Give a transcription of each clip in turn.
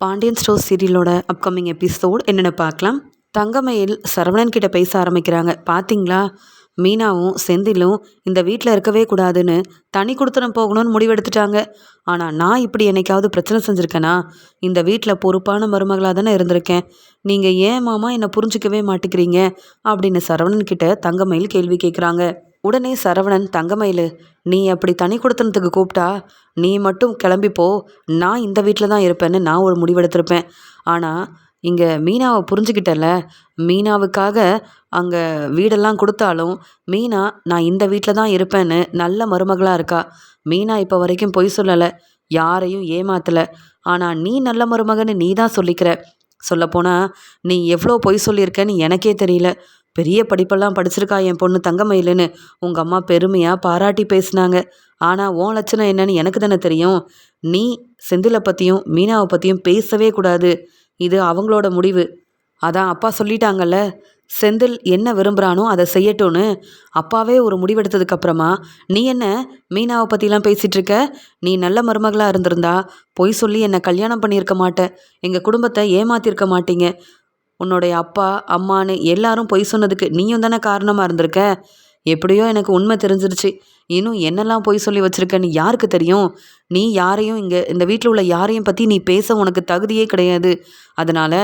Pandian store சீரியலோட upcoming episode என்னென்னு பார்க்கலாம். தங்கமயில் சரவணன் கிட்ட பேச ஆரம்பிக்கிறாங்க. பார்த்தீங்களா மீனாவும் செந்திலும் இந்த வீட்டில் இருக்கவே கூடாதுன்னு தனி கொடுத்தனம் போகணும்னு முடிவெடுத்துட்டாங்க. ஆனால் நான் இப்படி என்னைக்காவது பிரச்சனை செஞ்சுருக்கேனா? இந்த வீட்டில் பொறுப்பான மருமகளாக தானே இருந்திருக்கேன். நீங்கள் ஏன் மாமா என்னை புரிஞ்சிக்கவே மாட்டேங்கிறீங்க? அப்படின்னு சரவணன் கிட்ட தங்கமயில் கேள்வி கேட்குறாங்க உடனே சரவணன் தங்கமயிலு நீ அப்படி தனி கொடுத்தனத்துக்கு கூப்பிட்டா நீ மட்டும் கிளம்பிப்போ நான் இந்த வீட்டில் தான் இருப்பேன்னு நான் ஒரு முடிவெடுத்திருப்பேன். ஆனால் இங்கே மீனாவை புரிஞ்சுக்கிட்டல மீனாவுக்காக அங்கே வீடெல்லாம் கொடுத்தாலும் மீனா நான் இந்த வீட்டில் தான் இருப்பேன்னு நல்ல மருமகளாக இருக்கா? மீனா இப்போ வரைக்கும் பொய் சொல்லலை யாரையும் ஏமாத்தலை. ஆனால் நீ நல்ல மருமகன்னு நீ தான் சொல்லிக்கிற. சொல்லப்போனால் நீ எவ்வளோ பொய் சொல்லியிருக்கன்னு எனக்கே தெரியல. பெரிய படிப்பெல்லாம் படிச்சிருக்கா என் பொண்ணு தங்கமயிலுன்னு. உங்கள் அம்மா பெருமையாக பாராட்டி பேசினாங்க. ஆனால் உன் லட்சணம் என்னன்னு எனக்கு தானே தெரியும். நீ செந்திலை பற்றியும் மீனாவை பற்றியும் பேசவே கூடாது. இது அவங்களோட முடிவு. அதான் அப்பா சொல்லிட்டாங்கல்ல செந்தில் என்ன விரும்புகிறானோ அதை செய்யட்டும்னு. அப்பாவே ஒரு முடிவெடுத்ததுக்கப்புறமா நீ என்ன மீனாவை பற்றிலாம் பேசிகிட்டு இருக்க நீ நல்ல மருமகளாக இருந்திருந்தா பொய் சொல்லி என்னை கல்யாணம் பண்ணியிருக்க மாட்டேன் எங்கள் குடும்பத்தை ஏமாத்திருக்க மாட்டீங்க. உன்னுடைய அப்பா அம்மான்னு எல்லாரும் பொய் சொன்னதுக்கு நீயும் தானே காரணமாக இருந்திருக்க? எப்படியோ எனக்கு உண்மை தெரிஞ்சிருச்சு. இன்னும் என்னெல்லாம் பொய் சொல்லி வச்சுருக்கன்னு யாருக்கு தெரியும்? நீ யாரையும் இங்கே இந்த வீட்டில் உள்ள யாரையும் பற்றி நீ பேச உனக்கு தகுதியே கிடையாது. அதனால்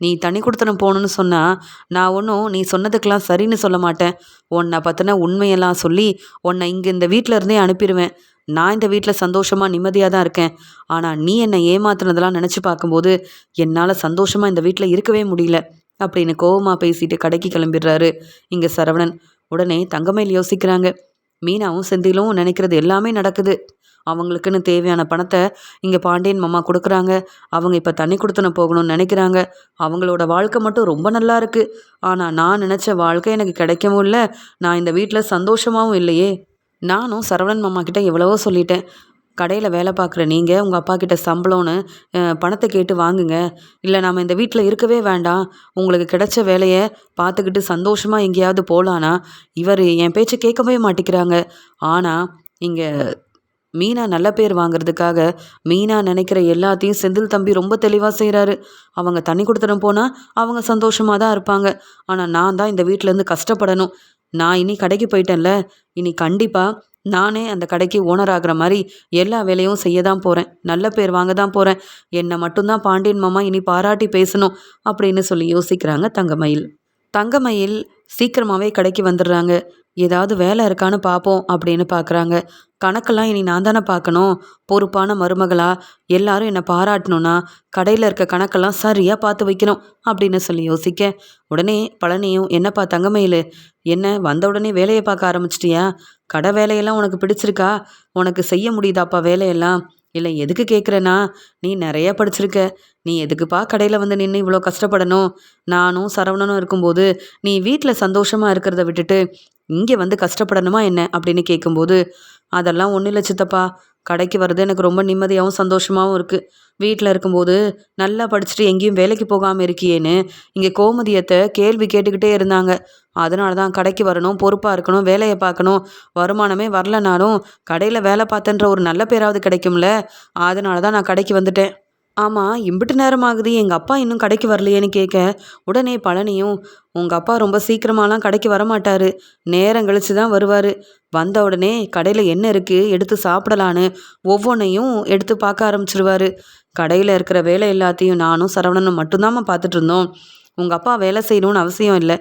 நீ தனி கொடுத்தனம் போகணுன்னு சொன்னால் நான் ஒன்றும் நீ சொன்னதுக்கெல்லாம் சரின்னு சொல்ல மாட்டேன். உன்னை பற்றின உண்மையெல்லாம் சொல்லி உன்னை இங்கே இந்த வீட்டில் இருந்தே அனுப்பிடுவேன். நான் இந்த வீட்டில் சந்தோஷமாக நிம்மதியாக தான் இருக்கேன். ஆனால் நீ என்னை ஏமாத்துனதெல்லாம் நினச்சி பார்க்கும்போது என்னால் சந்தோஷமாக இந்த வீட்டில் இருக்கவே முடியல அப்படின்னு கோவமாக பேசிட்டு கடைக்கு கிளம்பிடுறாரு இங்கே சரவணன். உடனே தங்கமேல் யோசிக்கிறாங்க மீனாவும் செந்திலும் நினைக்கிறது எல்லாமே நடக்குது. அவங்களுக்குன்னு தேவையான பணத்தை இங்கே பாண்டியன் மாமா கொடுக்குறாங்க. அவங்க இப்போ தண்ணி கொடுத்துன போகணும்னு நினைக்கிறாங்க. அவங்களோட வாழ்க்கை மட்டும் ரொம்ப நல்லா இருக்குது ஆனால் நான் நினச்ச வாழ்க்கை எனக்கு கிடைக்கவும் இல்லை. நான் இந்த வீட்டில் சந்தோஷமாகவும் இல்லையே. நானும் சரவணன் மாமா கிட்ட எவ்வளவோ சொல்லிட்டேன். கடையில் வேலை பார்க்குற நீங்கள் உங்கள் அப்பா கிட்ட சம்பளம்னு பணத்தை கேட்டு வாங்குங்க. இல்லை நாம் இந்த வீட்டில் இருக்கவே வேண்டாம். உங்களுக்கு கிடைச்ச வேலையை பார்த்துக்கிட்டு சந்தோஷமாக எங்கேயாவது போகலான்னா இவர் என் பேச்சை கேட்கவே மாட்டேங்கிறாங்க. ஆனால் இங்கே மீனா நல்ல பேர் வாங்குறதுக்காக மீனா நினைக்கிற எல்லாத்தையும் செந்தில் தம்பி ரொம்ப தெளிவாக செய்கிறாரு அவங்க தண்ணி கொடுத்துட்டு போனால் அவங்க சந்தோஷமாக தான் இருப்பாங்க. ஆனால் நான் தான் இந்த வீட்டிலேருந்து கஷ்டப்படணும். நான் இனி கடைக்கு போயிட்டேன்ல. இனி கண்டிப்பாக நானே அந்த கடைக்கு ஓனர் ஆகிற மாதிரி எல்லா வேலையும் செய்ய தான் போகிறேன் நல்ல பேர் வாங்க தான் போகிறேன் என்னை மட்டும்தான் பாண்டியன் மாமா இனி பாராட்டி பேசணும் அப்படின்னு சொல்லி யோசிக்கிறாங்க தங்கமயில். தங்கமயில் சீக்கிரமாகவே கடைக்கு வந்துடுறாங்க. ஏதாவது வேலை இருக்கான்னு பார்ப்போம் அப்படின்னு பார்க்குறாங்க. கணக்கெல்லாம் இனி நான் தானே பார்க்கணும். பொறுப்பான மருமகளா எல்லாரும் என்னை பாராட்டணும்னா கடையில் இருக்க கணக்கெல்லாம் சரியாக பார்த்து வைக்கணும் அப்படின்னு சொல்லி யோசிக்க. உடனே பழனியும் என்னப்பா தங்கமயில்? என்ன வந்த உடனே வேலையை பார்க்க ஆரம்பிச்சிட்டியா? கடை வேலையெல்லாம் உனக்கு பிடிச்சிருக்கா? உனக்கு செய்ய முடியுதாப்பா வேலையெல்லாம்? இல்லை எதுக்கு கேட்குறேன்னா நீ நிறைய படிச்சிருக்க. நீ எதுக்குப்பா கடையில் வந்து நின்று இவ்வளோ கஷ்டப்படணும்? நானும் சரவணனும் இருக்கும்போது நீ வீட்டில் சந்தோஷமாக இருக்கிறத விட்டுட்டு இங்கே வந்து கஷ்டப்படணுமா என்ன? அப்படின்னு கேட்கும்போது அதெல்லாம் ஒன்றும் இல்லை சித்தப்பா. கடைக்கு வர்றது எனக்கு ரொம்ப நிம்மதியாகவும் சந்தோஷமாகவும் இருக்குது வீட்டில் இருக்கும்போது நல்லா படிச்சுட்டு எங்கேயும் வேலைக்கு போகாமல் இருக்கியேன்னு இங்கே கோமதியத்தை கேள்வி கேட்டுக்கிட்டே இருந்தாங்க. அதனால தான் கடைக்கு வரணும் பொறுப்பாக இருக்கணும் வேலையை பார்க்கணும். வருமானமே வரலனாலும் கடையில் வேலை பார்த்தன்ற ஒரு நல்ல பேராவது கிடைக்கும்ல. அதனால தான் நான் கடைக்கு வந்துட்டேன். ஆமாம் இம்பிட்டு நேரம் ஆகுது எங்கள் அப்பா இன்னும் கடைக்கு வரலையேன்னு கேட்க உடனே பழனியும் உங்கள் அப்பா ரொம்ப சீக்கிரமாலாம் கடைக்கு வரமாட்டார். நேரம் கழித்து தான் வருவார். வந்த உடனே கடையில் என்ன இருக்குது எடுத்து சாப்பிடலான்னு ஒவ்வொன்றையும் எடுத்து பார்க்க ஆரம்பிச்சிருவார். கடையில் இருக்கிற வேலை எல்லாத்தையும் நானும் சரவணனும் மட்டும்தாம்மா பார்த்துட்டு இருந்தோம். உங்கள் அப்பா வேலை செய்யணும்னு அவசியம் இல்லை.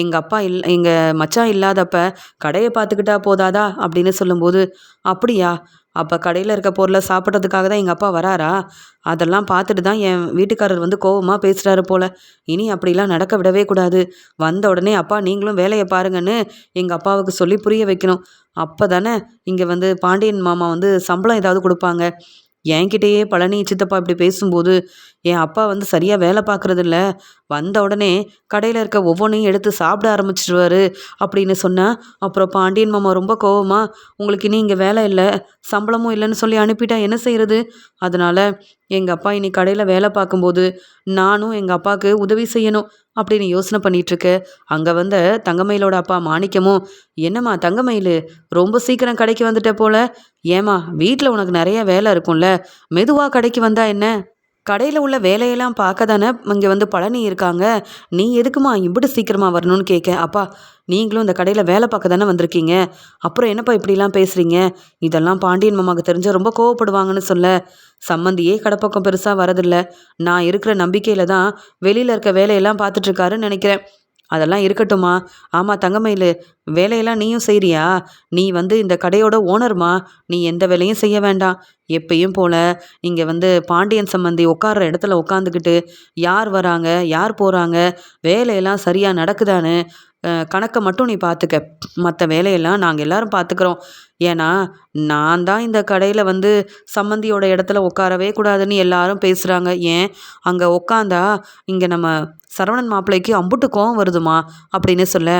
எங்கள் அப்பா இல் எங்கள் மச்சான் இல்லாதப்ப கடையை பார்த்துக்கிட்டா போதாதா? அப்படின்னு சொல்லும்போது அப்படியா? அப்போ கடையில் இருக்க பொருளை சாப்பிட்றதுக்காக தான் எங்கள் அப்பா வராரா? அதெல்லாம் பார்த்துட்டு தான் என் வீட்டுக்காரர் வந்து கோவமாக பேசுகிறாரு போல். இனி அப்படிலாம் நடக்க விடவே கூடாது. வந்த உடனே அப்பா நீங்களும் வேலையை பாருங்கன்னு எங்கள் அப்பாவுக்கு சொல்லி புரிய வைக்கணும். அப்போ தானே இங்கே வந்து பாண்டியன் மாமா வந்து சம்பளம் ஏதாவது கொடுப்பாங்க. என்கிட்டயே பழனி சித்தப்பா இப்படி பேசும்போது என் அப்பா வந்து சரியாக வேலை பார்க்குறதில்ல. வந்த உடனே கடையில் இருக்க ஒவ்வொன்றையும் எடுத்து சாப்பிட ஆரம்பிச்சிடுவாரு அப்படின்னு சொன்னேன் அப்புறம் பாண்டியன் மாமா ரொம்ப கோவமாக உங்களுக்கு இனி இங்கே வேலை இல்லை சம்பளமும் இல்லைன்னு சொல்லி அனுப்பிட்டா என்ன செய்கிறது அதனால் எங்கள் அப்பா இனி கடையில் வேலை பார்க்கும்போது நானும் எங்கள் அப்பாவுக்கு உதவி செய்யணும் அப்படின்னு யோசனை பண்ணிகிட்ருக்கேன் அங்கே வந்த தங்கமயிலோட அப்பா மாணிக்கமும் என்னம்மா தங்கமயில் ரொம்ப சீக்கிரம் கடைக்கு வந்துட்ட போல. ஏமா வீட்டில் உனக்கு நிறைய வேலை இருக்கும்ல மெதுவாக கடைக்கு வந்தா என்ன? கடையில் உள்ள வேலையெல்லாம் பார்க்க தானே இங்கே வந்து பழனி இருக்காங்க? நீ எதுக்குமா இப்படி சீக்கிரமாக வரணும்னு கேட்க? அப்பா நீங்களும் இந்த கடையில் வேலை பார்க்க தானே வந்திருக்கீங்க? அப்புறம் என்னப்பா இப்படிலாம் பேசுகிறீங்க இதெல்லாம் பாண்டியன் மாமாவுக்கு தெரிஞ்ச ரொம்ப கோவப்படுவாங்கன்னு சொல்ல. சம்மந்தியே கடப்பக்கம் பெருசாக வரதில்லை. நான் இருக்கிற நம்பிக்கையில் தான் வெளியில் இருக்க வேலையெல்லாம் பார்த்துட்ருக்காருன்னு நினைக்கிறேன். அதெல்லாம் இருக்கட்டும்மா. ஆமாம் தங்கமயில் வேலையெல்லாம் நீயும் செய்கிறியா நீ வந்து இந்த கடையோட ஓனர்மா. நீ எந்த வேலையும் செய்ய வேண்டாம். எப்பயும் போல் இங்கே வந்து பாண்டியன் சம்பந்தி உட்கார்ற இடத்துல உட்காந்துக்கிட்டு யார் வராங்க யார் போகிறாங்க வேலையெல்லாம் சரியாக நடக்குதான்னு கணக்கை மட்டும் நீ பார்த்துக்க மற்ற வேலையெல்லாம் நாங்கள் எல்லோரும் பார்த்துக்குறோம் ஏன்னா நான் தான் இந்த கடையில் வந்து சம்மந்தியோட இடத்துல உட்காரவே கூடாதுன்னு எல்லாரும் பேசுகிறாங்க ஏன்? அங்கே உட்காந்தா இங்கே நம்ம சரவணன் மாப்பிள்ளைக்கு அம்புட்டு கோவம் வருதுமா? அப்படின்னு சொல்ல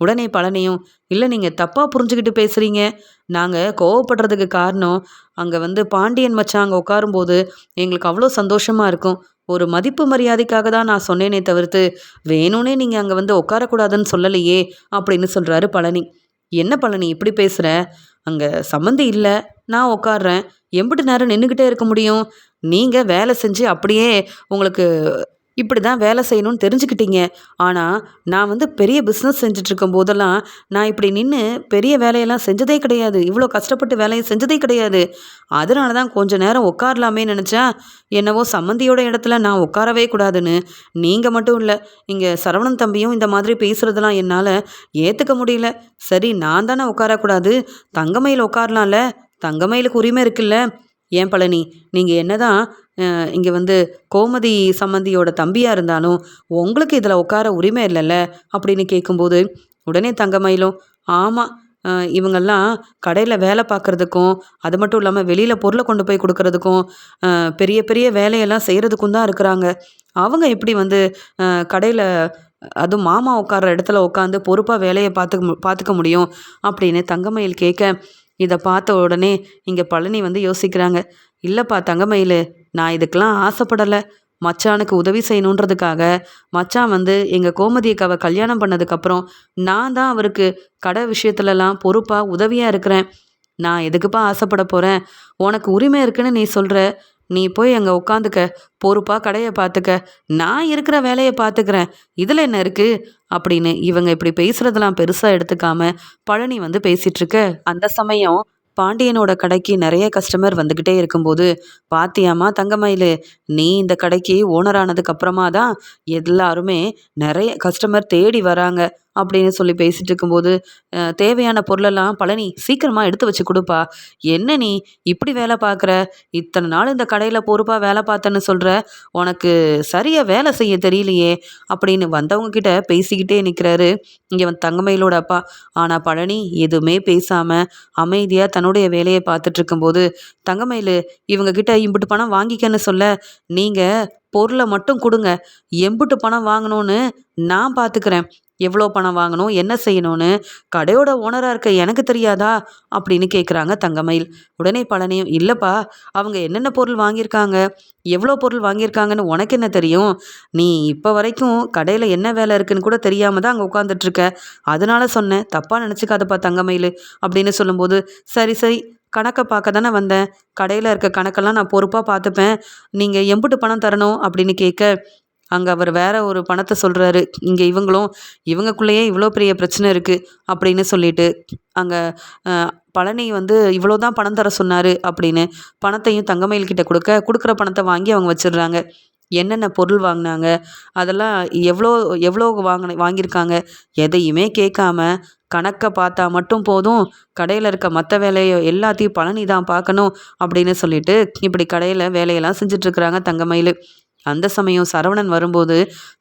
உடனே பழனியும் இல்லை நீங்கள் தப்பாக புரிஞ்சுக்கிட்டு பேசுகிறீங்க நாங்கள் கோவப்படுறதுக்கு காரணம் அங்கே வந்து பாண்டியன் மச்சான் அங்கே உட்காரும்போது எங்களுக்கு அவ்வளோ சந்தோஷமாக இருக்கும். ஒரு மதிப்பு மரியாதைக்காக தான் நான் சொன்னேனே தவிர்த்து வேணும்னே நீங்கள் அங்கே வந்து உட்காரக்கூடாதுன்னு சொல்லலையே அப்படின்னு சொல்கிறாரு பழனி. என்ன பழனி இப்படி பேசுகிற அங்கே சம்மந்தி இல்லை. நான் உட்காடுறேன் எம்பிட்டு நேரம் நின்றுக்கிட்டே இருக்க முடியும்? நீங்கள் வேலை செஞ்சு அப்படியே உங்களுக்கு இப்படி தான் வேலை செய்யணும்னு தெரிஞ்சுக்கிட்டீங்க. ஆனால் நான் வந்து பெரிய பிஸ்னஸ் செஞ்சிட்ருக்கும் போதெல்லாம் நான் இப்படி நின்று பெரிய வேலையெல்லாம் செஞ்சதே கிடையாது. இவ்வளோ கஷ்டப்பட்டு வேலையை செஞ்சதே கிடையாது. அதனால தான் கொஞ்ச நேரம் உட்காரலாமே நினச்சா என்னவோ சம்மந்தியோட இடத்துல நான் உட்காரவே கூடாதுன்னு. நீங்கள் மட்டும் இல்லை இங்கே சரவணன் தம்பியும் இந்த மாதிரி பேசுகிறதெல்லாம் என்னால் ஏற்றுக்க முடியல. சரி நான் தானே உட்காரக்கூடாது. தங்கமயில் உட்காரலாம்ல. தங்கமயிலுக்கு உரிமை இருக்குல்ல. ஏன் பழனி நீங்கள் என்ன தான் இங்கே வந்து கோமதி சம்மந்தியோட தம்பியாக இருந்தாலும் உங்களுக்கு இதில் உட்கார உரிமை இல்லைல்ல? அப்படின்னு கேட்கும்போது உடனே தங்கமயிலும் ஆமாம் இவங்கெல்லாம் கடையில் வேலை பார்க்குறதுக்கும் அது மட்டும் இல்லாமல் வெளியில் பொருளை கொண்டு போய் கொடுக்கறதுக்கும் பெரிய பெரிய வேலையெல்லாம் செய்கிறதுக்கும் தான் இருக்கிறாங்க. அவங்க எப்படி வந்து கடையில் அதுவும் மாமா உட்கார்ற இடத்துல உட்காந்து பொறுப்பாக வேலையை பார்த்துக்க பார்த்துக்க முடியும்? அப்படின்னு தங்கமயில் கேட்க இதை பார்த்த உடனே இங்கே பழனி வந்து யோசிக்கிறாங்க. இல்லைப்பா தங்கமயில் நான் இதுக்கெல்லாம் ஆசைப்படலை. மச்சானுக்கு உதவி செய்யணுன்றதுக்காக மச்சான் வந்து எங்கள் கோமதியக்காவை கல்யாணம் பண்ணதுக்கப்புறம் நான் தான் அவருக்கு கடை விஷயத்துலலாம் பொறுப்பாக உதவியாக இருக்கிறேன். நான் எதுக்குப்பா ஆசைப்பட போகிறேன் உனக்கு உரிமை இருக்குன்னு நீ சொல்கிற நீ போய் அங்கே உட்காந்துக்க பொறுப்பாக கடையை பார்த்துக்க. நான் இருக்கிற வேலையை பார்த்துக்கிறேன். இதில் என்ன இருக்குது அப்படின்னு இவங்க இப்படி பேசுகிறதெல்லாம் பெருசாக எடுத்துக்காம பழனி வந்து பேசிகிட்ருக்க அந்த சமயம் பாண்டியனோட கடைக்கு நிறைய கஸ்டமர் வந்துக்கிட்டே இருக்கும்போது பாத்தியாமா தங்கமயில் நீ இந்த கடைக்கு ஓனர் ஆனதுக்கப்புறமா தான் எல்லாருமே நிறைய கஸ்டமர் தேடி வராங்க. அப்படின்னு சொல்லி பேசிட்டு இருக்கும்போது தேவையான பொருளெல்லாம் பழனி சீக்கிரமாக எடுத்து வச்சு கொடுப்பா. என்ன நீ இப்படி வேலை பார்க்குற? இத்தனை நாள் இந்த கடையில் பொறுப்பாக வேலை பார்த்தேன்னு சொல்கிற உனக்கு சரியாக வேலை செய்ய தெரியலையே? அப்படின்னு வந்தவங்க கிட்ட பேசிக்கிட்டே நிற்கிறாரு இங்கே வந்து தங்கமயிலோட அப்பா. ஆனால் பழனி எதுவுமே பேசாமல் அமைதியாக தன்னுடைய வேலையை பார்த்துட்டு இருக்கும்போது தங்கமயில் இவங்க கிட்ட இம்புட்டு பணம் வாங்கிக்கன்னு சொல்ல. நீங்கள் பொருளை மட்டும் கொடுங்க. எம்புட்டு பணம் வாங்கணும்னு நான் பார்த்துக்கிறேன். எவ்வளோ பணம் வாங்கணும் என்ன செய்யணும்னு கடையோட ஓனராக இருக்க எனக்கு தெரியாதா? அப்படின்னு கேட்குறாங்க தங்கமயில். உடனே பழனியும் இல்லைப்பா அவங்க என்னென்ன பொருள் வாங்கியிருக்காங்க? எவ்வளோ பொருள் வாங்கியிருக்காங்கன்னு உனக்கு என்ன தெரியும்? நீ இப்போ வரைக்கும் கடையில் என்ன வேலை இருக்குன்னு கூட தெரியாமல் தான் அங்கே உட்காந்துட்ருக்க அதனால சொன்னேன். தப்பாக நினச்சிக்காதப்பா தங்கமயில் அப்படின்னு சொல்லும்போது சரி சரி கணக்கை பார்க்க தானே வந்தேன். கடையில் இருக்க கணக்கெல்லாம் நான் பொறுப்பாக பார்த்துப்பேன். நீங்கள் எம்புட்டு பணம் தரணும் அப்படின்னு கேட்க அங்கே அவர் வேற ஒரு பணத்தை சொல்கிறாரு இங்கே இவங்களும் இவங்கக்குள்ளேயே இவ்வளோ பெரிய பிரச்சனை இருக்குது அப்படின்னு சொல்லிட்டு அங்கே பழனி வந்து இவ்வளோ தான் பணம் தர சொன்னார் அப்படின்னு பணத்தையும் தங்கமயில் கிட்ட கொடுக்க கொடுக்குற பணத்தை வாங்கி அவங்க வச்சிடுறாங்க. என்னென்ன பொருள் வாங்கினாங்க அதெல்லாம் எவ்வளோ எவ்வளோ வாங்கின வாங்கியிருக்காங்க எதையுமே கேட்காம கணக்கை பார்த்தா மட்டும் போதும் கடையில் இருக்க மற்ற வேலையை எல்லாத்தையும் பழனி தான் பார்க்கணும் அப்படின்னு சொல்லிட்டு இப்படி கடையில் வேலையெல்லாம் செஞ்சிட்ருக்குறாங்க தங்கமயில். அந்த சமயம் சரவணன் வரும்போது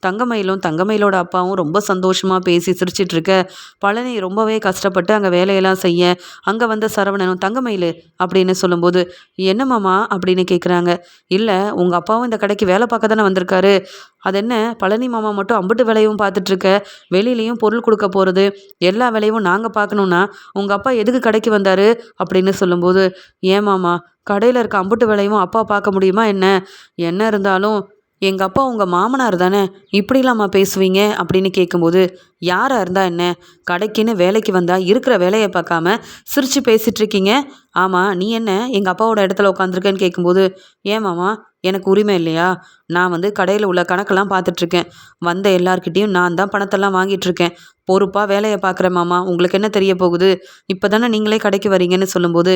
தங்கமயிலும் தங்கமயிலோட அப்பாவும் ரொம்ப சந்தோஷமாக பேசி சிரிச்சிட்டு இருக்க பழனி ரொம்பவே கஷ்டப்பட்டு அங்கே வேலையெல்லாம் செய்ய அங்கே வந்த சரவணனும் தங்கமயில் அப்படின்னு சொல்லும்போது என்னம்மாமா அப்படின்னு கேட்குறாங்க இல்லை உங்கள் அப்பாவும் இந்த கடைக்கு வேலை பார்க்க தானே வந்திருக்காரு. அது என்ன பழனி மாமா மட்டும் அம்பிட்டு வேலையும் பார்த்துட்ருக்க. வெளியிலையும் பொருள் கொடுக்க போகிறது எல்லா வேலையும் நாங்கள் பார்க்கணுன்னா உங்கள் அப்பா எதுக்கு கடைக்கு வந்தார்? அப்படின்னு சொல்லும்போது ஏன் மாமா கடையில் இருக்க அம்புட்டு வேலையும் அப்பா பார்க்க முடியுமா என்ன? என்ன இருந்தாலும் எங்கள் அப்பா உங்கள் மாமனார் தானே? இப்படிலாமா பேசுவீங்க? அப்படின்னு கேட்கும்போது யாராக இருந்தால் என்ன? கடைக்குன்னு வேலைக்கு வந்தால் இருக்கிற வேலையை பார்க்காம சிரித்து பேசிகிட்ருக்கீங்க ஆமாம் நீ என்ன? எங்கள் அப்பாவோட இடத்துல உட்காந்துருக்கேன்னு கேட்கும்போது ஏன் மாமா? எனக்கு உரிமை இல்லையா? நான் வந்து கடையில் உள்ள கணக்கெல்லாம் பார்த்துட்ருக்கேன் வந்த எல்லார்கிட்டேயும் நான் தான் பணத்தெல்லாம் வாங்கிட்டுருக்கேன் பொறுப்பாக வேலையை பார்க்குறேன் மாமா. உங்களுக்கு என்ன தெரிய போகுது? இப்போ தானே நீங்களே கடைக்கு வரீங்கன்னு சொல்லும்போது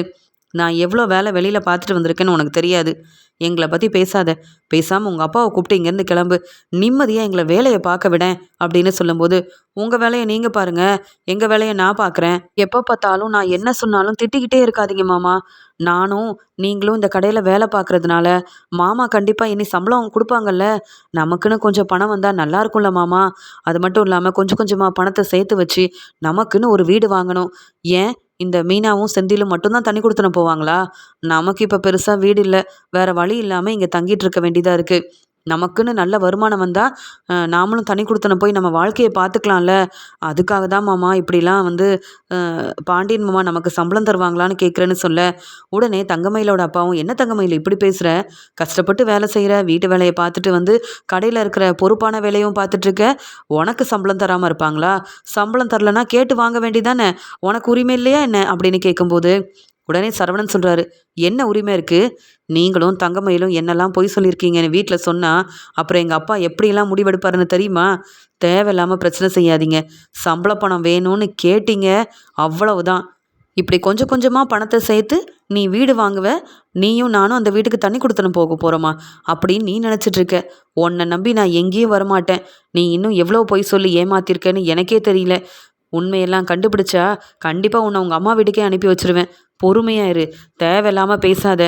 நான் எவ்வளோ வேலை வெளியில் பார்த்துட்டு வந்திருக்கேன்னு உனக்கு தெரியாது. எங்களை பற்றி பேசாத. பேசாமல் உங்கள் அப்பாவை கூப்பிட்டு இங்கேருந்து கிளம்பு. நிம்மதியாக எங்களை வேலையை பார்க்க விடேன் அப்படின்னு சொல்லும்போது உங்கள் வேலையை நீங்கள் பாருங்கள் எங்கள் வேலையை நான் பார்க்குறேன். எப்போ பார்த்தாலும் நான் என்ன சொன்னாலும் திட்டிக்கிட்டே இருக்காதீங்க மாமா. நானும் நீங்களும் இந்த கடையில் வேலை பார்க்குறதுனால மாமா கண்டிப்பாக இனி சம்பளம் கொடுப்பாங்கல்ல. நமக்குன்னு கொஞ்சம் பணம் வந்தால் நல்லா இருக்கும்ல மாமா. அது மட்டும் இல்லாமல் கொஞ்சம் கொஞ்சமாக பணத்தை சேர்த்து வச்சு நமக்குன்னு ஒரு வீடு வாங்கணும். ஏன்? இந்த மீனாவும் செந்திலும் மட்டும்தான் தண்ணி கொடுத்துன போவாங்களா? நமக்கு இப்போ பெருசாக வீடு இல்லை. வேறு வழி இல்லாமல் இங்கே தங்கிட்டு இருக்க வேண்டியதாக இருக்குது நமக்குன்னு நல்ல வருமானம் வந்தால் நாமளும் தனி கொடுத்தன போய் நம்ம வாழ்க்கையை பார்த்துக்கலாம்ல. அதுக்காக தான் மாமா இப்படிலாம் வந்து பாண்டியன் மாமா நமக்கு சம்பளம் தருவாங்களான்னு கேட்குறேன்னு சொல்ல. உடனே தங்கமயிலோட அப்பாவும் என்ன தங்கமயில் இப்படி பேசுகிற கஷ்டப்பட்டு வேலை செய்கிற வீட்டு வேலையை பார்த்துட்டு வந்து கடையில் இருக்கிற பொறுப்பான வேலையும் பார்த்துட்ருக்க உனக்கு சம்பளம் தராமல் இருப்பாங்களா? சம்பளம் தரலன்னா கேட்டு வாங்க வேண்டிதானே உனக்கு உரிமை இல்லையா என்ன? அப்படின்னு கேட்கும்போது உடனே சரவணன் சொல்கிறாரு என்ன உரிமை இருக்குது நீங்களும் தங்கமயிலும் என்னெல்லாம் பொய் சொல்லியிருக்கீங்கன்னு வீட்டில் சொன்னால் அப்புறம் எங்கள் அப்பா எப்படிலாம் முடிவெடுப்பாருன்னு தெரியுமா? தேவையில்லாமல் பிரச்சனை செய்யாதீங்க. சம்பள பணம் வேணும்னு கேட்டீங்க அவ்வளவுதான். இப்படி கொஞ்சம் கொஞ்சமாக பணத்தை சேர்த்து நீ வீடு வாங்குவ நீயும் நானும் அந்த வீட்டுக்கு தண்ணி கொடுத்துன்னு போக போகிறோமா அப்படின்னு நீ நினச்சிட்ருக்க. உன்னை நம்பி நான் எங்கேயும் வரமாட்டேன். நீ இன்னும் எவ்வளோ பொய் சொல்லி ஏமாத்திருக்கேன்னு எனக்கே தெரியல. உண்மையெல்லாம் கண்டுபிடிச்சா கண்டிப்பாக உன்னை உங்கள் அம்மா வீட்டுக்கே அனுப்பி வச்சிருவேன். பொறுமையாக இரு. தேவையில்லாமல் பேசாத.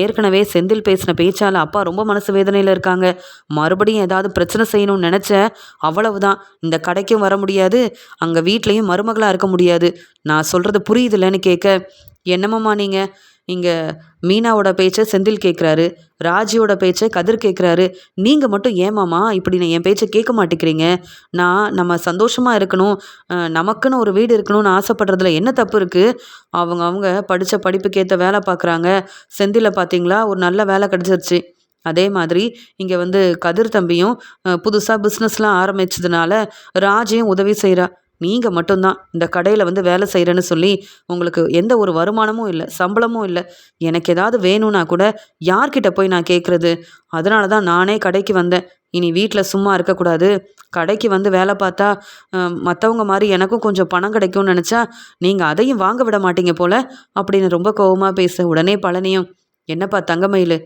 ஏற்கனவே செந்தில் பேசின பேச்சால் அப்பா ரொம்ப மனசு வேதனையில் இருக்காங்க. மறுபடியும் ஏதாவது பிரச்சனை செய்யணும்னு நினச்ச அவ்வளவுதான். இந்த கடைக்கும் வர முடியாது. அங்கே வீட்லேயும் மருமகளாக இருக்க முடியாது. நான் சொல்கிறது புரியுதுல்லன்னு கேட்க என்னம்மா நீங்கள் இங்கே மீனாவோட பேச்சை செந்தில் கேட்குறாரு ராஜியோட பேச்சை கதிர் கேட்குறாரு நீங்கள் மட்டும் ஏமாமா இப்படி நான் என் பேச்சை கேட்க மாட்டேங்கிறீங்க? நான் நம்ம சந்தோஷமாக இருக்கணும் நமக்குன்னு ஒரு வீடு இருக்கணும்னு ஆசைப்படுறதுல என்ன தப்பு இருக்குது அவங்க அவங்க படித்த படிப்புக்கேற்ற வேலை பார்க்குறாங்க செந்தில பார்த்தீங்களா ஒரு நல்ல வேலை கிடச்சிருச்சு. அதே மாதிரி இங்கே வந்து கதிர் தம்பியும் புதுசாக பிஸ்னஸ்லாம் ஆரம்பிச்சதுனால ராஜையும் உதவி செய்கிறா நீங்கள் மட்டும்தான் இந்த கடையில் வந்து வேலை செய்கிறேன்னு சொல்லி உங்களுக்கு எந்த ஒரு வருமானமும் இல்லை சம்பளமும் இல்லை. எனக்கு ஏதாவது வேணும்னா கூட யார்கிட்ட போய் நான் கேட்குறது அதனால தான் நானே கடைக்கு வந்தேன். இனி வீட்டில் சும்மா இருக்கக்கூடாது கடைக்கு வந்து வேலை பார்த்தா மற்றவங்க மாதிரி எனக்கும் கொஞ்சம் பணம் கிடைக்கும்னு நினச்சா நீங்கள் அதையும் வாங்க விட மாட்டீங்க போல் அப்படின்னு ரொம்ப கோபமாக பேச உடனே பழனியும் என்னப்பா தங்கமயில்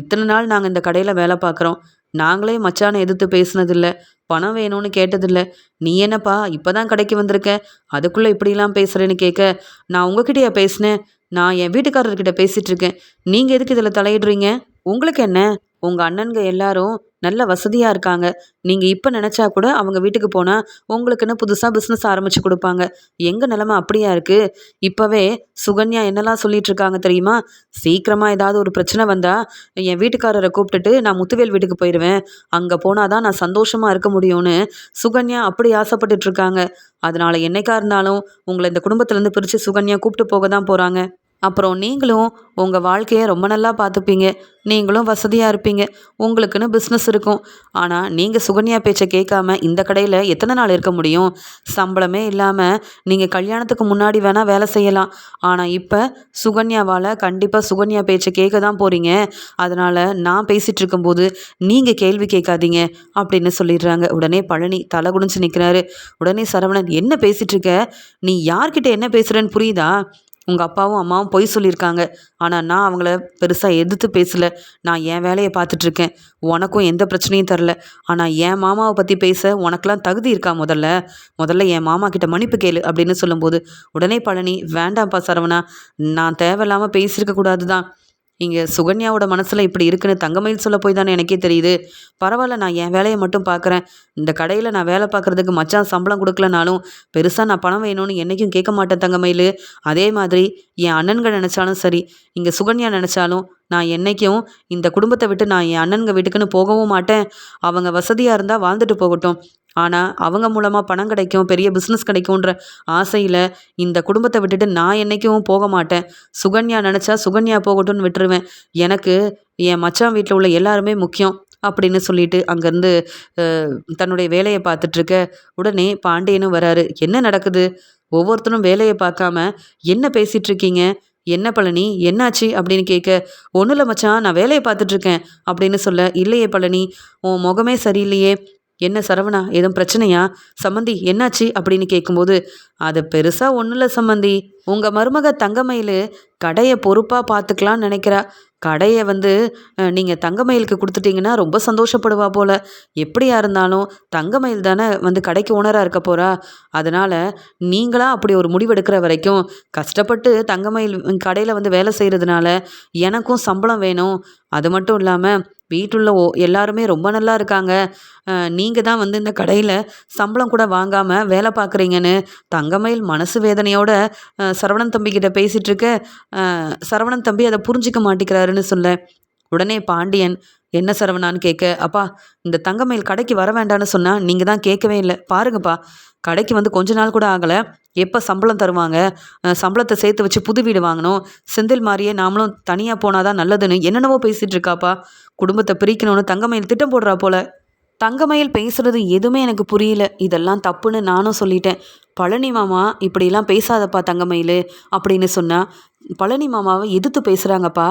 இத்தனை நாள் நாங்கள் இந்த கடையில் வேலை பார்க்குறோம். நாங்களே மச்சானை எதிர்த்து பேசுனதில்ல. பணம் வேணும்னு கேட்டதில்ல. நீ என்னப்பா இப்போ தான் கடைக்கு வந்திருக்க? அதுக்குள்ளே இப்படிலாம் பேசுகிறேன்னு கேட்க நான் உங்ககிட்டயா பேசினேன்? நான் என் வீட்டுக்காரர்கிட்ட பேசிகிட்ருக்கேன் நீங்கள் எதுக்கு இதில் தலையிடுறீங்க? உங்களுக்கு என்ன? உங்கள் அண்ணன்க எல்லாரும் நல்ல வசதியாக இருக்காங்க. நீங்கள் இப்போ நினச்சா கூட அவங்க வீட்டுக்கு போனால் உங்களுக்குன்னு புதுசாக பிஸ்னஸ் ஆரம்பித்து கொடுப்பாங்க. எங்கள் நிலமை அப்படியா இருக்குது இப்போவே சுகன்யா என்னெல்லாம் சொல்லிட்டு இருக்காங்க தெரியுமா? சீக்கிரமாக ஏதாவது ஒரு பிரச்சனை வந்தால் என் வீட்டுக்காரரை கூப்பிட்டுட்டு நான் முத்துவேல் வீட்டுக்கு போயிடுவேன் அங்கே போனால் தான் நான் சந்தோஷமாக இருக்க முடியும்னு சுகன்யா அப்படி ஆசைப்பட்டுட்டு இருக்காங்க. அதனால் என்னைக்கா இருந்தாலும் உங்களை இந்த குடும்பத்துலேருந்து பிரித்து சுகன்யா கூப்பிட்டு போக தான் போகிறாங்க அப்புறம் நீங்களும் உங்கள் வாழ்க்கையை ரொம்ப நல்லா பார்த்துப்பீங்க. நீங்களும் வசதியாக இருப்பீங்க. உங்களுக்குன்னு பிஸ்னஸ் இருக்கும். ஆனால் நீங்கள் சுகன்யா பேச்சை கேட்காம இந்த கடையில் எத்தனை நாள் இருக்க முடியும்? சம்பளமே இல்லாமல் நீங்கள் கல்யாணத்துக்கு முன்னாடி வேணால் வேலை செய்யலாம். ஆனால் இப்போ சுகன்யாவால் கண்டிப்பாக சுகன்யா பேச்சை கேட்க தான் போகிறீங்க அதனால் நான் பேசிகிட்டு இருக்கும்போது நீங்கள் கேள்வி கேட்காதீங்க அப்படின்னு சொல்லிடுறாங்க. உடனே பழனி தலை குடிஞ்சு நிற்கிறாரு உடனே சரவணன் என்ன பேசிகிட்டு இருக்க? நீ யார்கிட்ட என்ன பேசுகிறேன்னு புரியுதா? உங்கள் அப்பாவும் அம்மாவும் பொய் சொல்லியிருக்காங்க. ஆனால் நான் அவங்கள பெருசாக எதிர்த்து பேசலை. நான் என் வேலையை பார்த்துட்ருக்கேன். உனக்கும் எந்த பிரச்சனையும் தரல. ஆனால் என் மாமாவை பற்றி பேச உனக்கெலாம் தகுதி இருக்கா முதல்ல? முதல்ல என் மாமா கிட்ட மன்னிப்பு கேளு அப்படின்னு சொல்லும்போது உடனே பழனி வேண்டாம்ப்பா சரவணா. நான் தேவையில்லாமல் பேசியிருக்க கூடாது தான் இங்கே சுகன்யாவோட மனசில் இப்படி இருக்குன்னு தங்கமயில் சொல்ல போய் தானே எனக்கே தெரியுது. பரவாயில்ல நான் என் வேலையை மட்டும் பார்க்குறேன் இந்த கடையில் நான் வேலை பார்க்குறதுக்கு மச்சான் சம்பளம் கொடுக்கலனாலும் பெருசாக நான் பணம் வேணும்னு என்றைக்கும் கேட்க மாட்டேன் தங்கமயில். அதே மாதிரி என் அண்ணன்கள் நினச்சாலும் சரி இங்கே சுகன்யா நினச்சாலும் நான் என்றைக்கும் இந்த குடும்பத்தை விட்டு நான் என் அண்ணன்க வீட்டுக்குன்னு போகவும் மாட்டேன். அவங்க வசதியாக இருந்தால் வாழ்ந்துட்டு போகட்டும். ஆனால் அவங்க மூலமாக பணம் கிடைக்கும் பெரிய பிஸ்னஸ் கிடைக்கும்ன்ற ஆசையில் இந்த குடும்பத்தை விட்டுட்டு நான் என்றைக்கும் போக மாட்டேன். சுகன்யா நினச்சா சுகன்யா போகட்டும்னு விட்டுருவேன். எனக்கு என் மச்சான் வீட்டில் உள்ள எல்லாருமே முக்கியம் அப்படின்னு சொல்லிட்டு அங்கேருந்து தன்னுடைய வேலையை பார்த்துட்ருக்க உடனே பாண்டியனும் வராரு. என்ன நடக்குது? ஒவ்வொருத்தரும் வேலையை பார்க்காம என்ன பேசிகிட்ருக்கீங்க என்ன பழனி? என்னாச்சு? அப்படின்னு கேட்க ஒன்றும் இல்லை மச்சான் நான் வேலையை பார்த்துட்ருக்கேன் அப்படின்னு சொல்ல இல்லையே பழனி உன் முகமே சரியில்லையே. என்ன சரவணா எதுவும் பிரச்சனையா? சம்மந்தி என்னாச்சு? அப்படின்னு கேட்கும்போது அது பெருசாக ஒன்றும் இல்லை சம்மந்தி. உங்கள் மருமக தங்கமயில் கடையை பொறுப்பாக பார்த்துக்கலான்னு நினைக்கிறா. கடையை வந்து நீங்கள் தங்கமயிலுக்கு கொடுத்துட்டீங்கன்னா ரொம்ப சந்தோஷப்படுவா போல். எப்படியா இருந்தாலும் தங்கமயில் தானே வந்து கடைக்கு ஓனராக இருக்க போகிறா அதனால் நீங்களாக அப்படி ஒரு முடிவெடுக்கிற வரைக்கும் கஷ்டப்பட்டு தங்கமயில் கடையில் வந்து வேலை செய்கிறதுனால எனக்கும் சம்பளம் வேணும். அது மட்டும் இல்லாமல் வீட்டுள்ள ஓ எல்லாருமே ரொம்ப நல்லா இருக்காங்க. நீங்கள் தான் வந்து இந்த கடையில் சம்பளம் கூட வாங்காமல் வேலை பார்க்குறீங்கன்னு தங்கமயில் மனசு வேதனையோட சரவணன் தம்பிக்கிட்ட பேசிகிட்ருக்க சரவணன் தம்பி அதை புரிஞ்சிக்க மாட்டேங்கிறாருன்னு சொல்ல. உடனே பாண்டியன் என்ன சரவணான்னு கேட்க அப்பா இந்த தங்கமயில் கடைக்கு வர வேண்டான்னு சொன்னால் நீங்கள் தான் கேட்கவே இல்லை. பாருங்கப்பா கடைக்கு வந்து கொஞ்ச நாள் கூட ஆகலை. எப்போ சம்பளம் தருவாங்க? சம்பளத்தை சேர்த்து வச்சு புது வீடு வாங்கணும். செந்தில் மாதிரியே நாமளும் தனியாக போனால் தான் நல்லதுன்னு என்னென்னவோ பேசிகிட்டு இருக்காப்பா. குடும்பத்தை பிரிக்கணும்னு தங்கமயில் திட்டம் போடுறா போல. தங்கமயில் பேசுகிறது எதுவுமே எனக்கு புரியல. இதெல்லாம் தப்புன்னு நானும் சொல்லிட்டேன். பழனி மாமா இப்படிலாம் பேசாதப்பா தங்கமயில் அப்படின்னு சொன்னால் பழனி மாமாவை எதிர்த்து பேசுகிறாங்கப்பா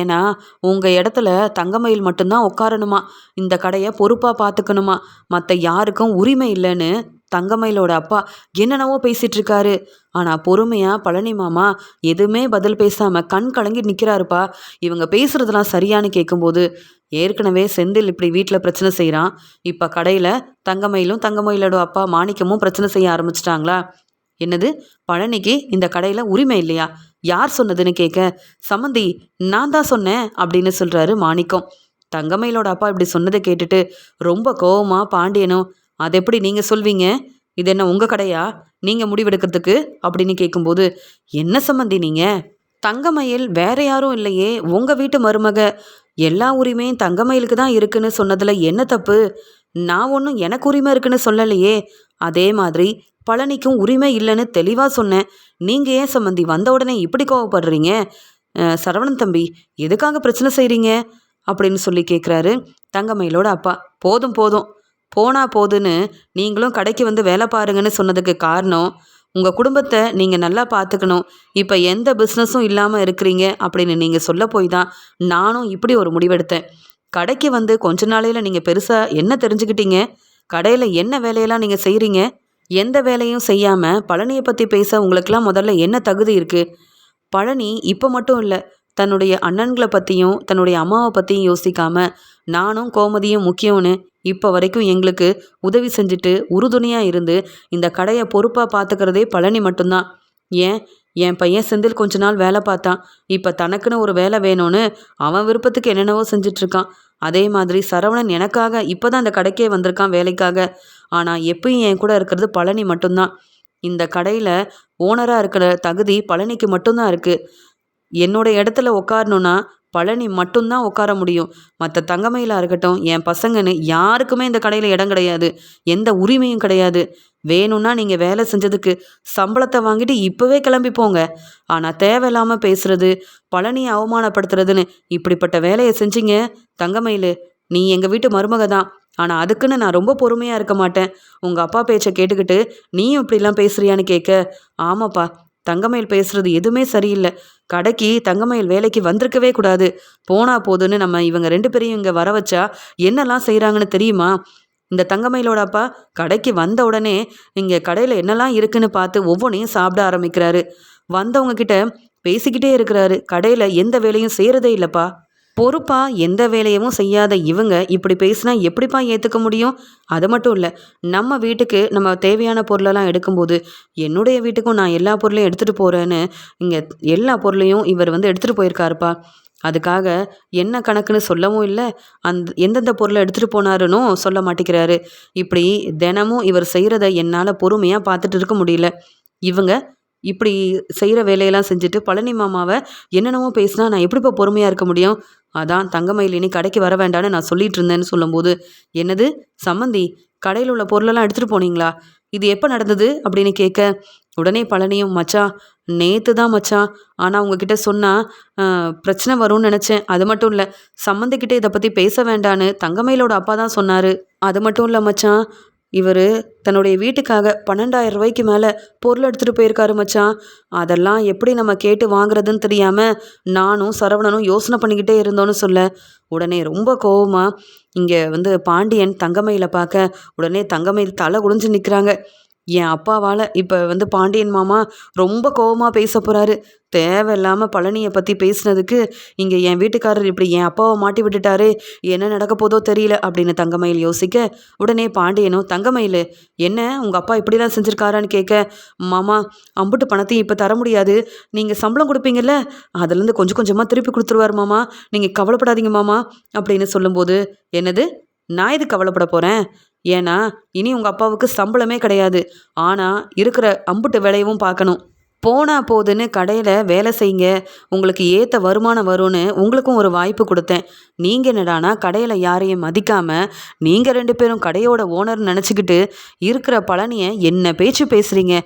ஏன்னா உங்கள் இடத்துல தங்கமயில் மட்டும்தான் உட்காரணுமா? இந்த கடையை பொறுப்பாக பார்த்துக்கணுமா மற்ற யாருக்கும் உரிமை இல்லைன்னு தங்கமயிலோட அப்பா என்னென்னவோ பேசிகிட்டு இருக்காரு ஆனால் பொறுமையாக பழனி மாமா எதுவுமே பதில் பேசாமல் கண் கலங்கி நிற்கிறாருப்பா இவங்க பேசுகிறதெல்லாம் சரியானு கேட்கும்போது ஏற்கனவே செந்தில் இப்படி வீட்டில் பிரச்சனை செய்கிறான் இப்போ கடையில் தங்கமயிலும் தங்கமயிலோட அப்பா மாணிக்கமும் பிரச்சனை செய்ய ஆரம்பிச்சிட்டாங்களா? என்னது? பழனிக்கு இந்த கடையில் உரிமை இல்லையா? யார் சொன்னதுன்னு கேட்க சம்மந்தி நான் தான் சொன்னேன் அப்படின்னு சொல்கிறாரு மாணிக்கம். தங்கமயிலோட அப்பா இப்படி சொன்னதை கேட்டுட்டு ரொம்ப கோவமாக பாண்டியனும் அது எப்படி நீங்கள் சொல்வீங்க? இது என்ன உங்கள் கடையா? நீங்கள் முடிவெடுக்கிறதுக்கு? அப்படின்னு கேட்கும்போது என்ன சம்மந்தி நீங்கள் தங்கமயில் வேற யாரும் இல்லையே உங்கள் வீட்டு மருமக. எல்லா உரிமையும் தங்கமயிலுக்கு தான் இருக்குன்னு சொன்னதில் என்ன தப்பு? நான் ஒன்றும் எனக்கு உரிமை இருக்குன்னு சொல்லலையே. அதே மாதிரி பழனிக்கும் உரிமை இல்லைன்னு தெளிவாக சொன்னேன். நீங்கள் ஏன் சம்மந்தி வந்த உடனே இப்படி கோவப்படுறீங்க? சரவணன் தம்பி எதுக்காக பிரச்சனை செய்கிறீங்க அப்படின்னு சொல்லி கேட்குறாரு தங்கமயிலோட அப்பா. போதும் போதும். போனால் போதுன்னு நீங்களும் கடைக்கு வந்து வேலை பாருங்கன்னு சொன்னதுக்கு காரணம் உங்கள் குடும்பத்தை நீங்கள் நல்லா பார்த்துக்கணும் இப்போ எந்த பிஸ்னஸும் இல்லாமல் இருக்கிறீங்க அப்படின்னு நீங்கள் சொல்ல போய் தான் நானும் இப்படி ஒரு முடிவெடுத்தேன். கடைக்கு வந்து கொஞ்ச நாளையில் நீங்கள் பெருசாக என்ன தெரிஞ்சுக்கிட்டீங்க? கடையில் என்ன வேலையெல்லாம் நீங்கள் செய்கிறீங்க எந்த வேலையும் செய்யாமல் பழனியை பற்றி பேச உங்களுக்கெல்லாம் முதல்ல என்ன தகுதி இருக்குது பழனி இப்போ மட்டும் இல்லை தன்னுடைய அண்ணன்களை பற்றியும் தன்னுடைய அம்மாவை பற்றியும் யோசிக்காமல் நானும் கோமதியும் முக்கியம்னு இப்போ வரைக்கும் எங்களுக்கு உதவி செஞ்சுட்டு உறுதுணையாக இருந்து இந்த கடையை பொறுப்பாக பார்த்துக்கிறதே பழனி மட்டும்தான். ஏன்? என் பையன் செந்தில் கொஞ்ச நாள் வேலை பார்த்தான். இப்போ தனக்குன்னு ஒரு வேலை வேணும்னு அவன் விருப்பத்துக்கு என்னென்னவோ செஞ்சிட்ருக்கான் அதே மாதிரி சரவணன் எனக்காக இப்போ தான் இந்த கடைக்கே வந்திருக்கான் வேலைக்காக. ஆனால் எப்பயும் என் கூட இருக்கிறது பழனி மட்டும்தான். இந்த கடையில் ஓனராக இருக்கிற தகுதி பழனிக்கு மட்டும்தான் இருக்குது என்னோட இடத்துல உட்காரணுன்னா பழனி மட்டும்தான் உட்கார முடியும். மற்ற தங்கமயிலாக இருக்கட்டும் என் பசங்கன்னு யாருக்குமே இந்த கடையில் இடம் கிடையாது. எந்த உரிமையும் கிடையாது. வேணும்னா நீங்கள் வேலை செஞ்சதுக்கு சம்பளத்தை வாங்கிட்டு இப்போவே கிளம்பி போங்க. ஆனால் தேவையில்லாமல் பேசுறது பழனியை அவமானப்படுத்துறதுன்னு இப்படிப்பட்ட வேலையை செஞ்சீங்க? தங்கமயில் நீ எங்கள் வீட்டு மருமக தான். ஆனால் அதுக்குன்னு நான் ரொம்ப பொறுமையாக இருக்க மாட்டேன். உங்கள் அப்பா பேச்சை கேட்டுக்கிட்டு நீயும் இப்படிலாம் பேசுறியான்னு கேட்க ஆமாப்பா தங்கமயில் பேசுறது எதுவுமே சரியில்லை. கடைக்கு தங்கமயில் வேலைக்கு வந்திருக்கவே கூடாது. போனா போதுன்னு நம்ம இவங்க ரெண்டு பேரையும் இங்கே வர வச்சா என்னெல்லாம் செய்கிறாங்கன்னு தெரியுமா? இந்த தங்கமயிலோட அப்பா கடைக்கு வந்த உடனே இங்கே கடையில் என்னெல்லாம் இருக்குன்னு பார்த்து ஒவ்வொன்றையும் சாப்பிட ஆரம்பிக்கிறாரு. வந்தவங்க கிட்ட பேசிக்கிட்டே இருக்கிறாரு. கடையில் எந்த வேலையும் செய்கிறதே இல்லைப்பா. பொறுப்பாக எந்த வேலையவும் செய்யாத இவங்க இப்படி பேசினா எப்படிப்பா ஏற்றுக்க முடியும்? அது மட்டும் இல்லை நம்ம வீட்டுக்கு நம்ம தேவையான பொருளெல்லாம் எடுக்கும்போது என்னுடைய வீட்டுக்கும் நான் எல்லா பொருளையும் எடுத்துகிட்டு போகிறேன்னு இங்கே எல்லா பொருளையும் இவர் வந்து எடுத்துகிட்டு போயிருக்காருப்பா. அதுக்காக என்ன கணக்குன்னு சொல்லவும் இல்லை அந்த எந்தெந்த பொருளை எடுத்துகிட்டு போனாருன்னு சொல்ல மாட்டேங்கிறாரு. இப்படி தினமும் இவர் செய்கிறத என்னால் பொறுமையாக பார்த்துட்டு இருக்க முடியல. இவங்க இப்படி செய்கிற வேலையெல்லாம் செஞ்சுட்டு பழனி மாமாவை என்னென்னமோ பேசினா நான் எப்படிப்பா பொறுமையாக இருக்க முடியும்? அதான் தங்கமயில் இனி கடைக்கு வர வேண்டான்னு நான் சொல்லிட்டு இருந்தேன்னு சொல்லும்போது என்னது? சம்மந்தி கடையில் உள்ள பொருளெல்லாம் எடுத்துகிட்டு போனீங்களா? இது எப்போ நடந்தது? அப்படின்னு கேட்க உடனே பழனியும் மச்சா நேத்து தான் மச்சான் ஆனால் உங்ககிட்ட சொன்னால் பிரச்சனை வரும்னு நினச்சேன். அது மட்டும் இல்லை சம்மந்திக்கிட்டே இதை பற்றி பேச வேண்டான்னு தங்கமயிலோட அப்பா தான் சொன்னார். அது மட்டும் இல்லை மச்சான் இவர் தன்னுடைய வீட்டுக்காக பன்னெண்டாயிரம் ரூபாய்க்கு மேலே பொருள் எடுத்துகிட்டு போயிருக்காரு மச்சான். அதெல்லாம் எப்படி நம்ம கேட்டு வாங்குறதுன்னு தெரியாமல் நானும் சரவணனும் யோசனை பண்ணிக்கிட்டே இருந்தோன்னு சொல்ல. உடனே ரொம்ப கோவமாக இங்கே வந்து பாண்டியன் தங்கமயில பார்க்க உடனே தங்கமயில் தலை குடிஞ்சு நிற்கிறாங்க என் அப்பாவால் இப்போ வந்து பாண்டியன் மாமா ரொம்ப கோவமாக பேச போகிறாரு தேவையில்லாமல் பழனியை பற்றி பேசுனதுக்கு இங்கே என் வீட்டுக்காரர் இப்படி என் அப்பாவை மாட்டி விட்டுட்டாரு. என்ன நடக்க போதோ தெரியல அப்படின்னு தங்கமயில் யோசிக்க உடனே பாண்டியனும் தங்கமயில் என்ன உங்கள் அப்பா இப்படிலாம் செஞ்சுருக்காரான்னு கேட்க மாமா அம்புட்டு பணத்தையும் இப்போ தர முடியாது. நீங்கள் சம்பளம் கொடுப்பீங்கல்ல? அதுலேருந்து கொஞ்சம் கொஞ்சமாக திருப்பி கொடுத்துருவார் மாமா. நீங்கள் கவலைப்படாதீங்க மாமா. அப்படின்னு சொல்லும்போது என்னது? நான் இது கவலைப்பட போகிறேன் ஏன்னா இனி உங்கள் அப்பாவுக்கு சம்பளமே கிடையாது. ஆனால் இருக்கிற அம்புட்டு வேலையவும் பார்க்கணும். போனால் போதுன்னு கடையில் வேலை செய்யுங்க. உங்களுக்கு ஏற்ற வருமானம் வரும்னு உங்களுக்கும் ஒரு வாய்ப்பு கொடுத்தேன். நீங்கள் என்னடானா கடையில் யாரையும் மதிக்காமல் நீங்கள் ரெண்டு பேரும் கடையோட ஓனர் நினச்சிக்கிட்டு இருக்கிற பழனியை என்ன பேச்சு பேசுகிறீங்க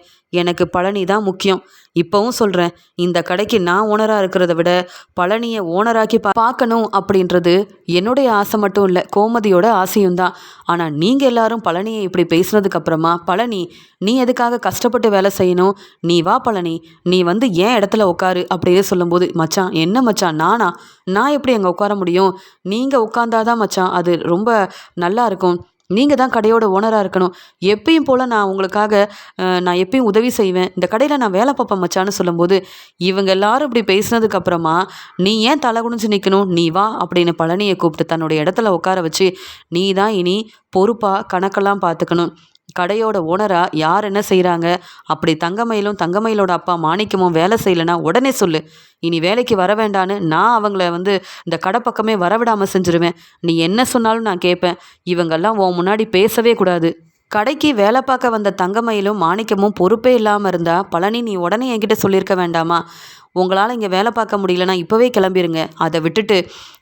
எனக்கு பழனி தான் முக்கியம். இப்போவும் சொல்கிறேன் இந்த கடைக்கு நான் ஓனராக இருக்கிறத விட பழனியை ஓனராக்கி பா பார்க்கணும் அப்படின்றது என்னுடைய ஆசை மட்டும் இல்லை கோமதியோட ஆசையும் தான். ஆனால் நீங்கள் எல்லாரும் பழனியை இப்படி பேசுனதுக்கப்புறமா பழனி நீ எதுக்காக கஷ்டப்பட்டு வேலை செய்யணும்? நீ வா பழனி நீ வந்து ஏன் இடத்துல உட்காரு அப்படின்னு சொல்லும்போது மச்சான் என்ன மச்சான் நானா? நான் எப்படி அங்கே உட்கார முடியும்? நீங்கள் உட்காந்தாதான் மச்சான் அது ரொம்ப நல்லா இருக்கும். நீங்கள் தான் கடையோட ஓனராக இருக்கணும். எப்பயும் போல் நான் உங்களுக்காக நான் எப்பயும் உதவி செய்வேன். இந்த கடையில் நான் வேலை பார்ப்பேன் மச்சான்னு சொல்லும்போது இவங்க எல்லாரும் இப்படி பேசினதுக்கு அப்புறமா நீ ஏன் தலை குனிஞ்சு நிற்கணும் நீ வா அப்படின்னு பழனியை கூப்பிட்டு தன்னுடைய இடத்துல உட்கார வச்சு நீ தான் இனி பொறுப்பாக கணக்கெல்லாம் பார்த்துக்கணும். கடையோட ஓனராக யார் என்ன செய்கிறாங்க அப்படி தங்கமயிலும் தங்கமயிலோட அப்பா மாணிக்கமும் வேலை செய்யலைன்னா உடனே சொல்லு. இனி வேலைக்கு வர வேண்டான்னு நான் அவங்கள வந்து இந்த கடை பக்கமே வரவிடாமல் செஞ்சுருவேன். நீ என்ன சொன்னாலும் நான் கேட்பேன். இவங்கெல்லாம் உன் முன்னாடி பேசவே கூடாது. கடைக்கு வேலை பார்க்க வந்த தங்கமயிலும் மாணிக்கமும் பொறுப்பே இல்லாமல் இருந்தால் பழனி நீ உடனே என்கிட்ட சொல்லியிருக்க வேண்டாமா? உங்களால் இங்கே வேலை பார்க்க முடியலன்னா இப்போவே கிளம்பிடுங்க அதை விட்டுட்டு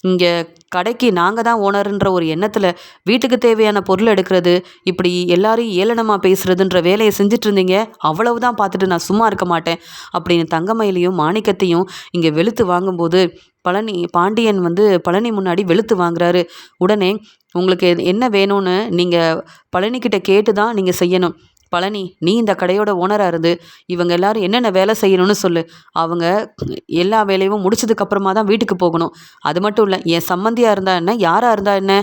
இங்கே கடைக்கு நாங்கள் தான் ஓனருன்ற ஒரு எண்ணத்தில் வீட்டுக்கு தேவையான பொருள் எடுக்கிறது இப்படி எல்லாரையும் ஏளனமாக பேசுகிறதுன்ற வேலையை செஞ்சுட்டு இருந்தீங்க அவ்வளவுதான் பார்த்துட்டு நான் சும்மா இருக்க மாட்டேன். அப்படின்னு தங்கமயிலையும் மாணிக்கத்தையும் இங்கே வெளுத்து வாங்கும்போது பழனி பாண்டியன் வந்து பழனி முன்னாடி வெளுத்து வாங்குறாரு. உடனே உங்களுக்கு என்ன வேணும்னு நீங்கள் பழனிக்கிட்ட கேட்டு தான் நீங்கள் செய்யணும். பழனி நீ இந்த கடையோட ஓனராக இருந்து இவங்க எல்லாரும் என்னென்ன வேலை செய்யணும்னு சொல்லு. அவங்க எல்லா வேலையும் முடிச்சதுக்கப்புறமா தான் வீட்டுக்கு போகணும். அது மட்டும் இல்லை என் சம்மந்தியாக இருந்தா என்ன யாராக இருந்தா என்ன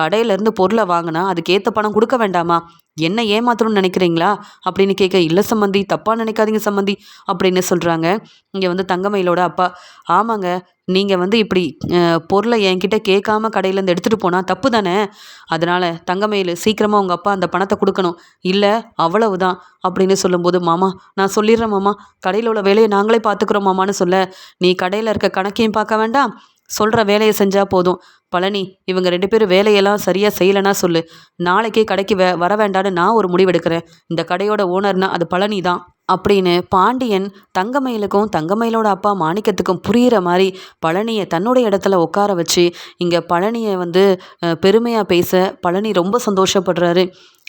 கடையிலேருந்து பொருளை வாங்கினா அதுக்கேற்ற பணம் கொடுக்க வேண்டாமா? என்ன ஏமாத்தணும்னு நினைக்கிறீங்களா? அப்படின்னு கேட்க இல்லை சம்மந்தி தப்பாக நினைக்காதீங்க சம்மந்தி அப்படின்னு சொல்கிறாங்க இங்கே வந்து தங்கமயிலோட அப்பா. ஆமாங்க நீங்கள் வந்து இப்படி பொருளை என்கிட்ட கேட்காம கடையிலேருந்து எடுத்துகிட்டு போனால் தப்பு தானே? அதனால் தங்கமயில் சீக்கிரமாக உங்கள் அப்பா அந்த பணத்தை கொடுக்கணும். இல்லை அவ்வளவு தான் அப்படின்னு சொல்லும்போது மாமா நான் சொல்லிடுறேன் மாமா. கடையில் உள்ள வேலையை நாங்களே பார்த்துக்குறோம் மாமான்னு சொல்ல. நீ கடையில் இருக்க கணக்கையும் பார்க்க வேண்டாம். சொல்கிற வேலையை செஞ்சால் போதும். பழனி இவங்க ரெண்டு பேரும் வேலையெல்லாம் சரியாக செய்யலைன்னா சொல்லு. நாளைக்கே கடைக்கு வே வர வேண்டான்னு நான் ஒரு முடிவெடுக்கிறேன். இந்த கடையோட ஓனர்னா அது பழனி தான் அப்படின்னு பாண்டியன் தங்கமயிலுக்கும் தங்கமயிலோட அப்பா மாணிக்கத்துக்கும் புரிகிற மாதிரி பழனியை தன்னுடைய இடத்துல உட்கார வச்சு இங்கே பழனியை வந்து பெருமையாக பேச பழனி ரொம்ப சந்தோஷப்படுறாரு.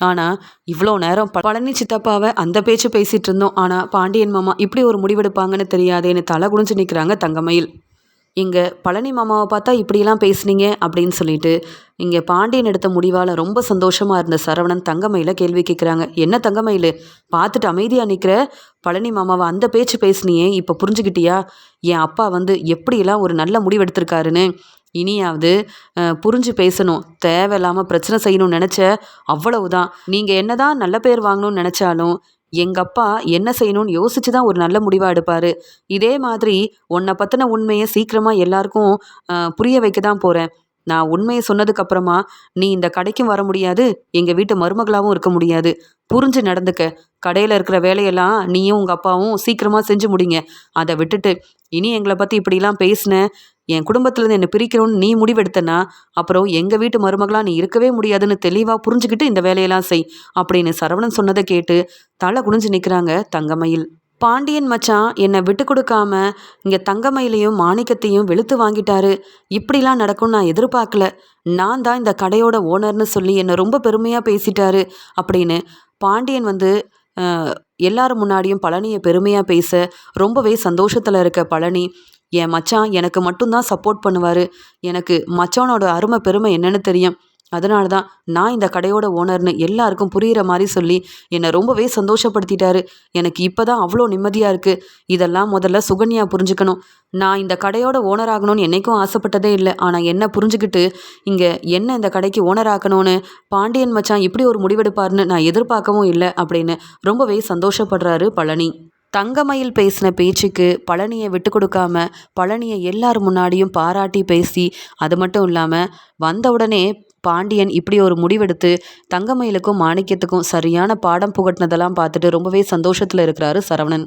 ஆனால் இவ்வளோ நேரம் பழனி சித்தப்பாவை அந்த பேச்சு பேசிகிட்டு இருந்தோம். ஆனால் பாண்டியன் மாமா இப்படி ஒரு முடிவெடுப்பாங்கன்னு தெரியாதேன்னு தலை குனிஞ்சு நிற்கிறாங்க தங்கமயில். இங்கே பழனி மாமாவை பார்த்தா இப்படிலாம் பேசுனீங்க அப்படின்னு சொல்லிட்டு இங்கே பாண்டியன் எடுத்த முடிவால் ரொம்ப சந்தோஷமாக இருந்த சரவணன் தங்கமயில கேள்வி கேட்குறாங்க என்ன தங்கமயில்? பார்த்துட்டு அமைதியாக நிற்கிற பழனி மாமாவை அந்த பேச்சு பேசுனியே இப்போ புரிஞ்சுக்கிட்டியா என் அப்பா வந்து எப்படியெல்லாம் ஒரு நல்ல முடிவெடுத்திருக்காருன்னு இனியாவது புரிஞ்சு பேசணும். தேவையில்லாமல் பிரச்சனை செய்யணும்னு நினச்ச அவ்வளவுதான். நீங்கள் என்னதான் நல்ல பேர் வாங்கணும்னு நினச்சாலும் எங்கள் அப்பா என்ன செய்யணும்னு யோசிச்சு தான் ஒரு நல்ல முடிவாக எடுப்பார். இதே மாதிரி உன்னை பற்றின உண்மையை சீக்கிரமாக எல்லாருக்கும் புரிய வைக்க தான் போகிறேன் நான் உண்மையை சொன்னதுக்கப்புறமா நீ இந்த கடைக்கும் வர முடியாது எங்கள் வீட்டு மருமகளாகவும் இருக்க முடியாது. புரிஞ்சு நடந்துக்க. கடையில் இருக்கிற வேலையெல்லாம் நீயும் உங்கள் அப்பாவும் சீக்கிரமாக செஞ்சு முடிங்க. அதை விட்டுட்டு இனி எங்களை பற்றி இப்படிலாம் பேசின என் குடும்பத்துலேருந்து என்னை பிரிக்கணும்னு நீ முடிவெடுத்தனா அப்புறம் எங்கள் வீட்டு மருமகளாக நீ இருக்கவே முடியாதுன்னு தெளிவாக புரிஞ்சுக்கிட்டு இந்த வேலையெல்லாம் செய் அப்படின்னு சரவணன் சொன்னதை கேட்டு தலை குனிஞ்சு நிற்கிறாங்க தங்கமயில். பாண்டியன் மச்சான் என்னை விட்டு கொடுக்காம இங்கே தங்கமயிலையும் மாணிக்கத்தையும் வெளுத்து வாங்கிட்டாரு. இப்படிலாம் நடக்கும்னு நான் எதிர்பார்க்கல. நான் தான் இந்த கடையோட ஓனர்னு சொல்லி என்னை ரொம்ப பெருமையாக பேசிட்டாரு அப்படின்னு பாண்டியன் வந்து எல்லாரும் முன்னாடியும் பழனியை பெருமையாக பேச ரொம்பவே சந்தோஷத்தில் இருக்க பழனி என் மச்சான் எனக்கு மட்டும்தான் சப்போர்ட் பண்ணுவார். எனக்கு மச்சானோட அருமை பெருமை என்னன்னு தெரியும். அதனால தான் நான் இந்த கடையோட ஓனர்னு எல்லாருக்கும் புரிகிற மாதிரி சொல்லி என்னை ரொம்பவே சந்தோஷப்படுத்திட்டாரு. எனக்கு இப்போ தான் அவ்வளோ நிம்மதியாக இருக்குது இதெல்லாம் முதல்ல சுகன்யா புரிஞ்சுக்கணும். நான் இந்த கடையோட ஓனர் ஆகணும்னு என்றைக்கும் ஆசைப்பட்டதே இல்லை. ஆனால் என்ன புரிஞ்சுக்கிட்டு இங்கே என்ன இந்த கடைக்கு ஓனர் ஆக்கணும்னு பாண்டியன் மச்சான் இப்படி ஒரு முடிவெடுப்பார்னு நான் எதிர்பார்க்கவும் இல்லை அப்படின்னு ரொம்பவே சந்தோஷப்படுறாரு பழனி. தங்கமயில் பேசின பேச்சுக்கு பழனியை விட்டு கொடுக்காம பழனியை எல்லார் முன்னாடியும் பாராட்டி பேசி அது மட்டும் இல்லாமல் வந்த உடனே பாண்டியன் இப்படி ஒரு முடிவெடுத்து தங்கமயிலுக்கும் மாணிக்கத்துக்கும் சரியான பாடம் புகட்டினதெல்லாம் பார்த்துட்டு ரொம்பவே சந்தோஷத்தில் இருக்கிறாரு சரவணன்.